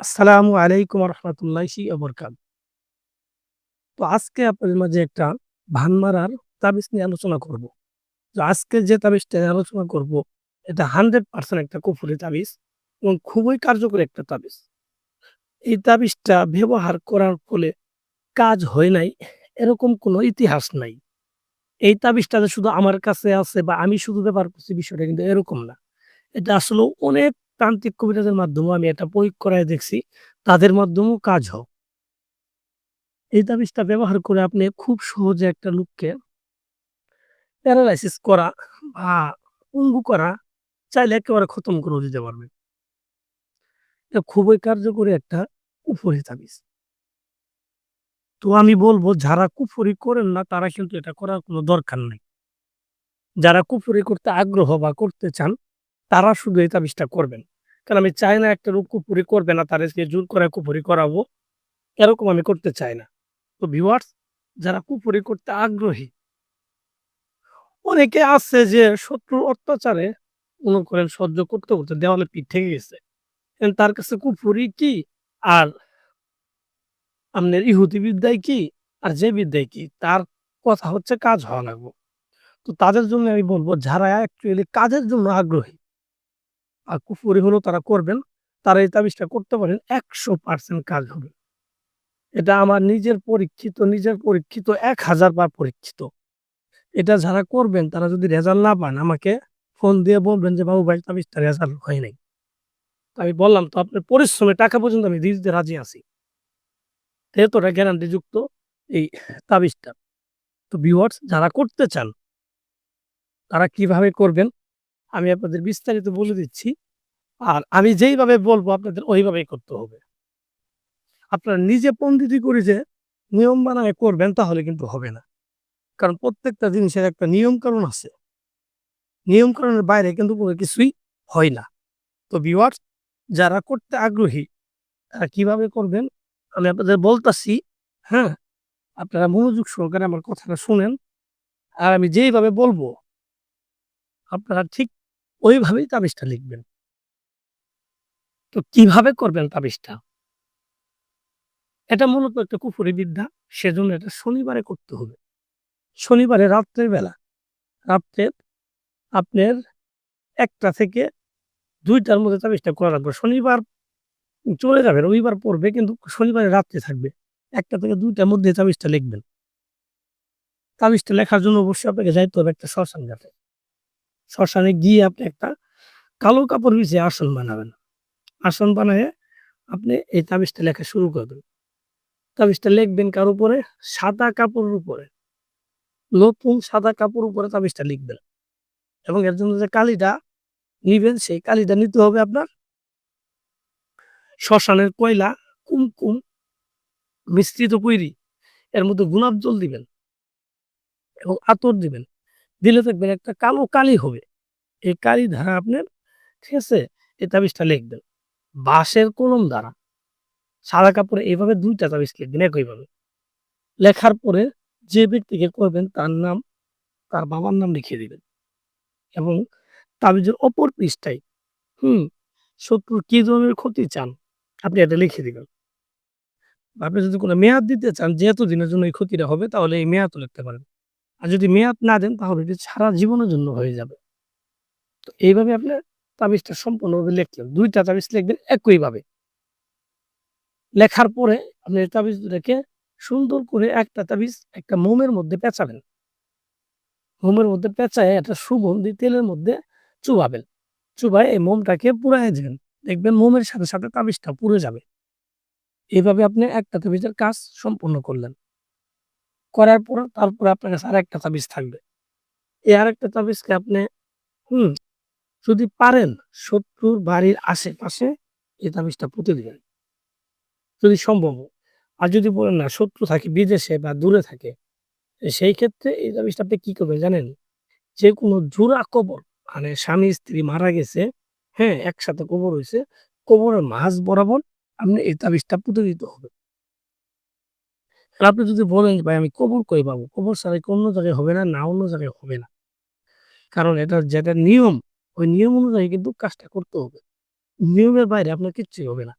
আসসালামু আলাইকুম রহমতুল্লাহি বরকাত তো আজকে আপনাদের মাঝে একটা ভান মারার তাবিজ নিয়ে আলোচনা করব। তো আজকে যে তাবিজটা নিয়ে আলোচনা করব, এটা হান্ড্রেড পার্সেন্ট একটা কুফুরি তাবিজ এবং খুবই কার্যকরী একটা তাবিজ। এই তাবিজটা ব্যবহার করার ফলে কাজ হয় নাই, এরকম কোনো ইতিহাস নাই। এই তাবিজটা যে শুধু আমার কাছে আছে বা আমি শুধু ব্যবহার করছি বিষয়টা কিন্তু এরকম না। এটা আসলে অনেক তান্ত্রিক কবিরাজের মাধ্যমে আমি এটা প্রয়োগ করায় দেখছি। তাদের মাধ্যমেও কাজ হোক। এই তাবিজটা ব্যবহার করে আপনি খুব সহজে একটা লোককে প্যারালাইসিস করা বা পঙ্গু করা চাইলে একেবারে খতম করে দিতে পারবে। এটা খুবই কার্যকরী একটা কুফরি তাবিজ। তো আমি বলব, যারা কুফরি করেন না, তারা কিন্তু এটা করার কোনো দরকার নেই। যারা কুফরি করতে আগ্রহ বা করতে চান, তারা শুধু এই তাবিজটা করবেন। কারণ আমি চাই না একটা রূপ কুপুরি করবে না, তাদেরকে জোর করে কুপুরি করাবো। এরকম আমি করতে চাই না। তো ভিউয়ার্স যারা কুপুরি করতে আগ্রহী, অনেকে আছে যে শত্রুর অত্যাচারে মনে করেন সহ্য করতে করতে দেওয়ালে পিঠ থেকে গেছে। তার কাছে কুপুরি কি? আর আপনার ইহুদি বিদ্যায় কি? আর যে বিদ্যায় কি? তার কথা হচ্ছে কাজ হওয়া লাগবে। তো তাদের জন্য আমি বলব, যারা অ্যাকচুয়ালি কাজের জন্য আগ্রহী কুফুরি হলেও তারা করবেন, তারা এই তাবিজটা করতে পারেন, একশো পার্সেন্ট কাজ হবে। এটা আমার নিজের পরীক্ষিত নিজের পরীক্ষিত এক হাজার বার পরীক্ষিত। এটা যারা করবেন, তারা যদি রেজাল্ট না পান, আমাকে ফোন দিয়ে বলবেন যে, বাবু ভাই, তাবিজটা রেজাল্ট হয় নাই। আমি বললাম, তো আপনার পরিশ্রমে টাকা পর্যন্ত আমি দিতে রাজি আছি। এতটা গ্যারান্টি যুক্ত এই তাবিজটা। তো ভিউয়ার্স যারা করতে চান, তারা কীভাবে করবেন? আমি আপনাদের বিস্তারিত বলে দিচ্ছি। আর আমি যেইভাবে বলব, আপনাদের ওইভাবেই করতে হবে। আপনারা নিজে পন্ডিতি করে যে নিয়ম বানায় করবেন, তাহলে কিন্তু হবে না। কারণ প্রত্যেকটা জিনিসের একটা নিয়ম কারণ আছে। নিয়ম কারণের বাইরে কিন্তু কোনো কিছুই হয় না। তো ভিওয়ার্স যারা করতে আগ্রহী, তারা কীভাবে করবেন? আমি আপনাদের বলতাছি হ্যাঁ? আপনারা মনোযোগ সহকারে আমার কথাটা শুনেন। আর আমি যেইভাবে বলব, আপনারা ঠিক ওইভাবেই তাবিজটা লিখবেন। তো কীভাবে করবেন তাবিজটা? এটা মূলত একটা কুফুরি বিদ্যা, সেজন্য এটা শনিবারে করতে হবে। শনিবারে রাত্রের বেলা, রাত্রে আপনার একটা থেকে দুইটার মধ্যে তাবিজটা করা লাগবে। শনিবার চলে যাবে রবিবার পড়বে, কিন্তু শনিবারে রাত্রে থাকবে। একটা থেকে দুইটার মধ্যে তাবিজটা লিখবেন। তাবিজটা লেখার জন্য অবশ্যই আপনাকে যাইতে হবে একটা শ্মশান ঘাটে। শ্মশানে গিয়ে আপনি একটা কালো কাপড় বিছিয়ে আসন বানাবেন। আসন বানায় আপনি এই তাবিজটা লেখা শুরু করবেন তাবিজটা লিখবেন কার উপরে? সাদা কাপড়ের উপরে। নতুন সাদা কাপড় উপরে তাবিজটা লিখবেন। এবং এর জন্য যে কালিটা নিবেন, সেই কালিটা নিতে হবে আপনার শ্মশানের কয়লা, কুমকুম, মিশ্রিত কৈরি এর মধ্যে গোলাপ জল দিবেন এবং আতর দিবেন। দিলে দেখবেন একটা কালো কালি হবে। এই কালি ধারা আপনার, ঠিক আছে? এই তাবিজটা লিখবেন। বাঁশের কলম দ্বারা সাদা কাপড়ে এইভাবে দুইটা তাবিজ লিখবেন, একইভাবে। লেখার পরে যে ব্যক্তিকে করবেন তার নাম, তার বাবার নাম লিখিয়ে দিবেন। এবং তাবিজের অপর পৃষ্ঠায়, হুম, শত্রুর কি ধরনের ক্ষতি চান আপনি এটা লিখে দিবেন। আপনি যদি কোনো মেয়াদ দিতে চান, যেহেতু দিনের জন্য এই ক্ষতিটা হবে, তাহলে এই মেয়াদও লিখতে পারেন। আর যদি মেয়াদ না দেন, তাহলে এটি সারা জীবনের জন্য হয়ে যাবে। তো এইভাবে আপনি তাবিজটা সম্পূর্ণভাবে লিখলেন দুইটা তাবিজ লিখবেন একইভাবে। লেখার পরে আপনি তাবিজ রেখে সুন্দর করে একটা তাবিজ একটা মোমের মধ্যে পেঁচাবেন। মোমের মধ্যে পেঁচায় একটা সুগন্ধি তেলের মধ্যে চুবাবেন। চুবায় এই মোমটাকে পুরাই দেবেন। দেখবেন মোমের সাথে সাথে তাবিজটা পুড়ে যাবে। এইভাবে আপনি একটা তাবিজের কাজ সম্পূর্ণ করলেন। করার পর তারপরে আপনার কাছে আরেকটা তাবিজ থাকবে। এই আরেকটা তাবিজকে আপনি, হুম, যদি পারেন শত্রুর বাড়ির আশেপাশে এই তাবিজটা পুঁতে দিবেন। যদি সম্ভব আর যদি বলেন না, শত্রু থাকে, বিদেশে বা দূরে থাকে, সেই ক্ষেত্রে এই তাবিজটা আপনি কি করবেন জানেন? যে কোনো জোড়া কবর মানে স্বামী, স্ত্রী মারা গেছে হ্যাঁ একসাথে কবর হয়েছে কবরের মাঝ বরাবর আপনি এই তাবিজটা পুঁতে দিতে হবে। আপনি যদি বলেন ভাই, আমি কবর কই পাবো। কবর ছাড়া অন্য জায়গায় হবে না? না, অন্য জায়গায় হবে না। কারণ এটা যেটা নিয়ম, ওই নিয়ম অনুযায়ী কিন্তু কাজটা করতে হবে। নিয়মের বাইরে আপনার কিচ্ছুই হবে না।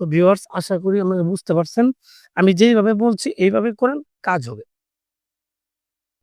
তো ভিউয়ার্স আশা করি আপনারা বুঝতে পারছেন। আমি যেইভাবে বলছি, এইভাবে করেন, কাজ হবে।